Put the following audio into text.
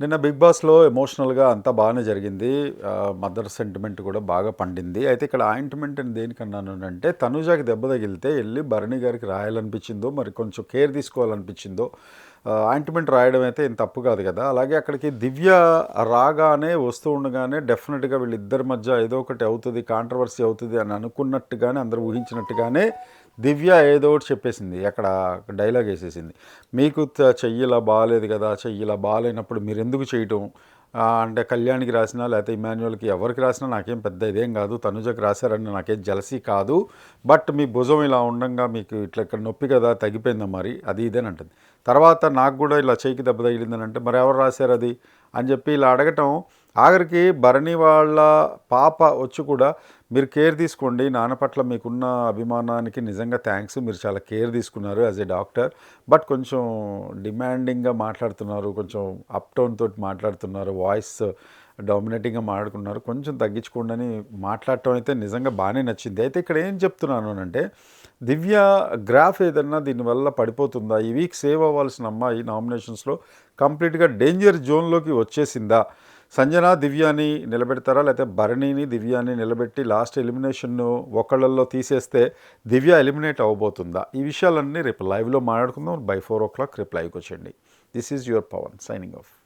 నిన్న బిగ్ బాస్లో ఎమోషనల్గా అంతా బాగానే జరిగింది. మదర్ సెంటిమెంట్ కూడా బాగా పండింది. అయితే ఇక్కడ ఆయింట్మెంట్ అని దేనికన్నాను అంటే తనుజాకి దెబ్బ తగిలితే వెళ్ళి భరణి గారికి రాయాలనిపించిందో మరి కొంచెం కేర్ తీసుకోవాలనిపించిందో ఆయింట్మెంట్ రాయడం అయితే ఏం తప్పు కాదు కదా. అలాగే అక్కడికి దివ్య రాగానే వస్తూ ఉండగానే డెఫినెట్గా వీళ్ళిద్దరి మధ్య ఏదో ఒకటి అవుతుంది కాంట్రవర్సీ అవుతుంది అని అనుకున్నట్టుగానే అందరూ ఊహించినట్టుగానే దివ్య ఏదో ఒకటి చెప్పేసింది అక్కడ డైలాగ్ వేసేసింది. మీకు చెయ్యిలా బాగాలేదు కదా చెయ్యిలా బాగాలేనప్పుడు మీరు ఎందుకు చేయటం అంటే కళ్యాణ్కి రాసినా లేకపోతే ఇమాన్యువల్కి ఎవరికి రాసినా నాకేం పెద్ద ఇదేం కాదు తనుజకి రాశారని నాకేం జలసీ కాదు. బట్ మీ భుజం ఇలా ఉండంగా మీకు ఇట్లా ఇక్కడ నొప్పి కదా తగ్గిపోయిందా మరి? అది ఇదేని అంటుంది. తర్వాత నాకు కూడా ఇలా చేయికి దెబ్బ తగిలిందని అంటే మరి ఎవరు రాశారు అది? అని చెప్పి ఇలా అడగటం ఆఖరికి భరణి వాళ్ళ పాప వచ్చి కూడా మీరు కేర్ తీసుకోండి నాన్న పట్ల మీకున్న అభిమానానికి నిజంగా థ్యాంక్స్ మీరు చాలా కేర్ తీసుకున్నారు యాజ్ ఏ డాక్టర్ బట్ కొంచెం డిమాండింగ్గా మాట్లాడుతున్నారు కొంచెం అప్ టోన్ తోటి మాట్లాడుతున్నారు వాయిస్ డామినేటింగ్గా మాట్లాడుకున్నారు. కొంచెం తగ్గించుకోండి అని మాట్లాడటం అయితే నిజంగా బాగానే నచ్చింది. అయితే ఇక్కడ ఏం చెప్తున్నాను అంటే దివ్య గ్రాఫ్ ఏదన్నా దీనివల్ల పడిపోతుందా? ఈ వీక్ సేవ్ అవ్వాల్సిన అమ్మాయి నామినేషన్స్లో కంప్లీట్గా డేంజర్ జోన్లోకి వచ్చేసిందా? సంజన దివ్యాని నిలబెడతారా? లేకపోతే భరణిని దివ్యాని నిలబెట్టి లాస్ట్ ఎలిమినేషన్ను ఒకళ్ళల్లో తీసేస్తే దివ్య ఎలిమినేట్ అవ్వబోతుందా ఈ విషయాలన్నీ రేపు లైవ్లో మాట్లాడుకుందాం. బై ఫోర్ ఓ క్లాక్ రేపు లైవ్కి వచ్చేయండి. This is your Pawan signing off.